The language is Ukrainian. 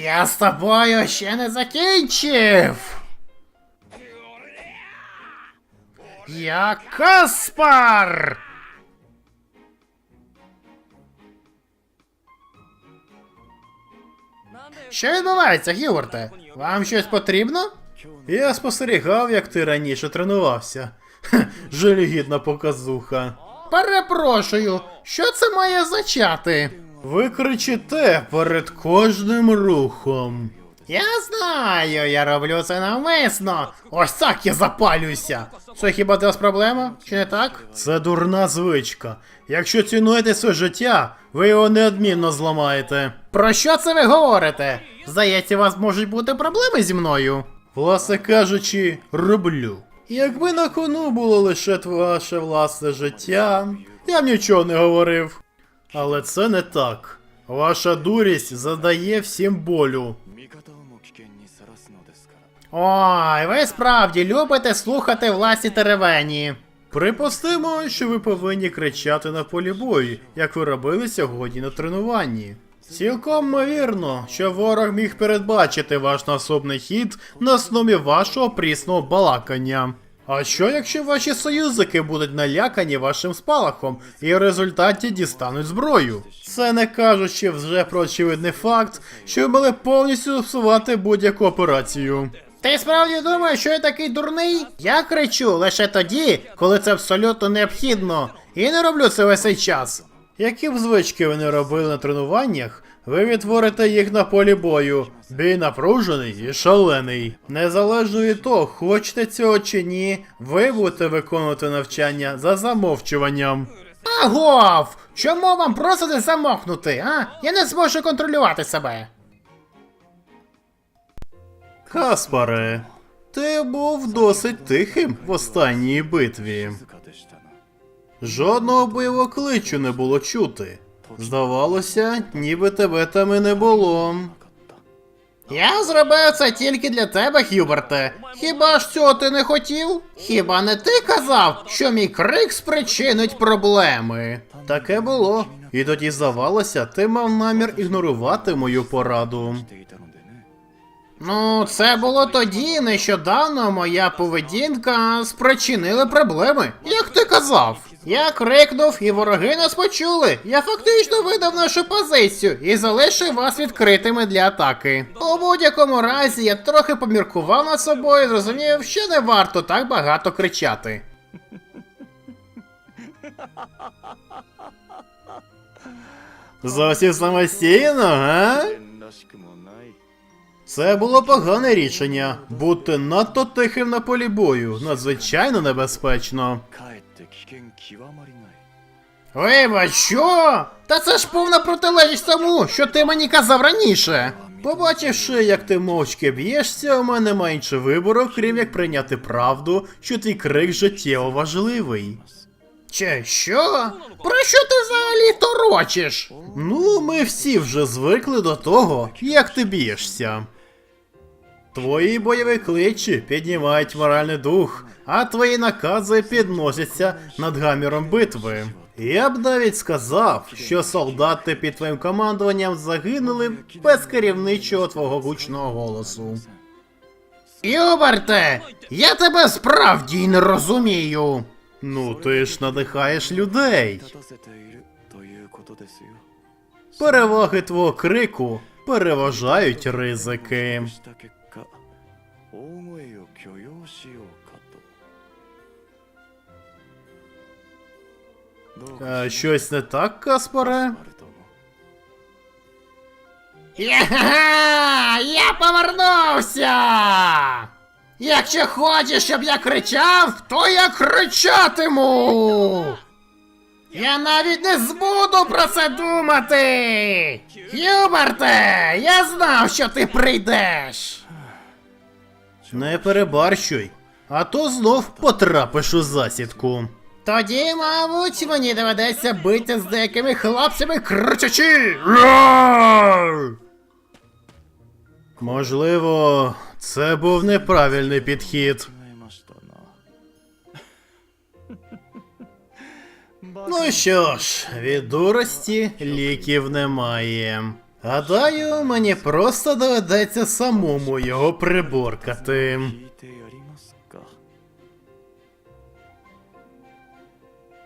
Я з тобою ще не закінчив. Я Каспар. Що відбувається, Гіворте? Вам щось потрібно? Я спостерігав, як ти раніше тренувався. Хе, Жалюгідна показуха. Перепрошую, що це має означати? Ви кричите перед кожним рухом. Я знаю, я роблю це навмисно. Ось так я запалююся. Це хіба для вас проблема? Чи не так? Це дурна звичка. Якщо цінуєте своє життя, ви його неодмінно зламаєте. Про що це ви говорите? Здається, у вас можуть бути проблеми зі мною. Власне кажучи, роблю. Якби на кону було лише ваше власне життя, я б нічого не говорив. Але це не так. Ваша дурість задає всім болю. Ой, ви справді любите слухати власні теревені. Припустимо, що ви повинні кричати на полі бою, як ви робили сьогодні на тренуванні. Цілком ймовірно, що ворог міг передбачити ваш наступний хід на основі вашого прісного балакання. А що якщо ваші союзники будуть налякані вашим спалахом і в результаті дістануть зброю? Це не кажучи вже про очевидний факт, що ви могли повністю всувати будь-яку операцію. Ти справді думаєш, що я такий дурний? Я кричу лише тоді, коли це абсолютно необхідно, і не роблю це весь цей час. Які б звички ви не робили на тренуваннях, ви відтворите їх на полі бою. Бій напружений і шалений. Незалежно від того, хочете цього чи ні, ви будете виконувати навчання за замовчуванням. Агов! Чому вам просите замовкнути, а? Я не зможу контролювати себе. Каспаре, ти був досить тихим в останній битві. Жодного бойового кличу не було чути. Здавалося, ніби тебе там і не було. Я зробив це тільки для тебе, Хюберте. Хіба ж цього ти не хотів? Хіба не ти казав, що мій крик спричинить проблеми? Таке було. І тоді здавалося, ти мав намір ігнорувати мою пораду. Ну, це було тоді. Нещодавно моя поведінка спричинила проблеми, як ти казав. Я крикнув, і вороги нас почули. Я фактично видав нашу позицію і залишив вас відкритими для атаки. У будь-якому разі я трохи поміркував над собою і зрозумів, що не варто так багато кричати. Зовсім самостійно, га? Це було погане рішення. Бути надто тихим на полі бою. Надзвичайно небезпечно. Вибач, що? Та це ж повна протилежність тому, що ти мені казав раніше. Побачивши, як ти мовчки б'єшся, у мене менше вибору, крім як прийняти правду, що твій крик життєво важливий. Чи що? Про що ти взагалі торочиш? Ну, ми всі вже звикли до того, як ти б'єшся. Твої бойові кличі піднімають моральний дух, а твої накази підносяться над гаміром битви. Я б навіть сказав, що солдати під твоїм командуванням загинули без керівничого твого гучного голосу. Юберте, я тебе справді не розумію. Ну, ти ж надихаєш людей. Переваги твого крику переважають ризики. Е, Щось не так, Каспаре? Я повернувся! Якщо хочеш, щоб я кричав, то я кричатиму! Я навіть не збуду про це думати! Юберте, я знав, що ти прийдеш! Не перебарщуй, а то знов потрапиш у засідку. Тоді, мабуть, мені доведеться бити з деякими хлопцями кричачи! Можливо, це був неправильний підхід. Ну що ж, від дурості ліків немає. Гадаю, мені просто доведеться самому його приборкати.